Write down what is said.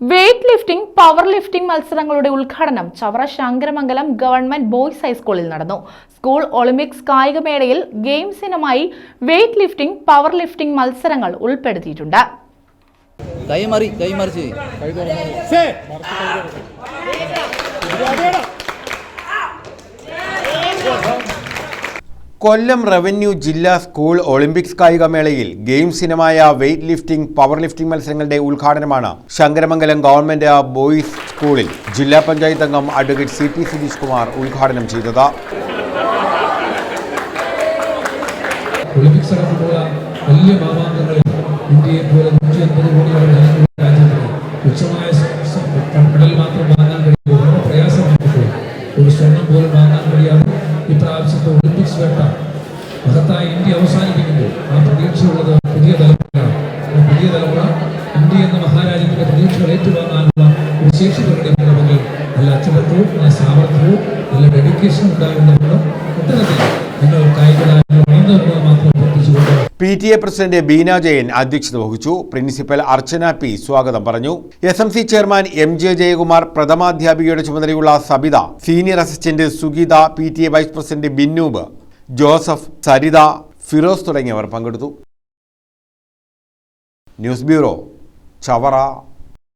Weight lifting power lifting മത്സരങ്ങളുടെ ഉദ്ഘാടനം Chavara Sankaramangalam government boys ഹൈസ്കൂളിൽ നടന്നു. സ്കൂൾ ഒളിമ്പിക്സ് കായികമേളയിൽ ഗെയിംസ് ഇനമായി വെയ്റ്റ് ലിഫ്റ്റിംഗ് പവർ ലിഫ്റ്റിംഗ് മത്സരങ്ങൾ ഉൾപ്പെടുത്തിയിട്ടുണ്ട് കൈമറി. കൈമറിച്ച് കൊല്ലം റവന്യൂ ജില്ലാ സ്കൂൾ ഒളിമ്പിക്സ് കായികമേളയിൽ ഗെയിംസ് ഗെയിംസിനമായ വെയ്റ്റ് ലിഫ്റ്റിംഗ് പവർ ലിഫ്റ്റിംഗ് മത്സരങ്ങളുടെ ഉദ്ഘാടനമാണ് ശങ്കരമംഗലം ഗവൺമെന്റ് ബോയ്സ് സ്കൂളിൽ ജില്ലാ പഞ്ചായത്ത് അംഗം advocate C T Sudheesh Kumar ഉദ്ഘാടനം ചെയ്തത്. ഒളിമ്പിക്സ് മാത്രം വാങ്ങാൻ ഒരു സ്വർണം പോലും വാങ്ങാൻ കഴിയാതെ വേട്ട മഹത്തായ ഇന്ത്യ അവസാനിപ്പിക്കുന്നു. ആ പ്രതീക്ഷയുള്ളത് പുതിയ തലമുറയാണ്. പുതിയ തലമുറ ഇന്ത്യ എന്ന മഹാരാജ്യത്തിന്റെ പ്രതീക്ഷകൾ ഏറ്റുവാങ്ങാനുള്ള ഒരു ശേഷി പ്രകടിപ്പിക്കണമെങ്കിൽ നല്ല അച്ചടക്കവും നല്ല സാമർഥ്യവും നല്ല ഡെഡിക്കേഷൻ ഉണ്ടാകുന്നതുകൊണ്ട് ഇത്തരത്തിൽ നിങ്ങൾ കായിക താരങ്ങൾ വളർന്നു P T A president Beena Jayan അധ്യക്ഷത വഹിച്ചു. പ്രിൻസിപ്പൽ അർച്ചന പി സ്വാഗതം പറഞ്ഞു. S M C chairman M J Jayakumar പ്രഥമാധ്യാപികയുടെ ചുമതലയുള്ള Sabitha. Senior assistant Sugeetha P T A vice president ബിന്നൂബ്. Joseph Saritha Firoz തുടങ്ങിയവർ പങ്കെടുത്തു. News bureau Chavara.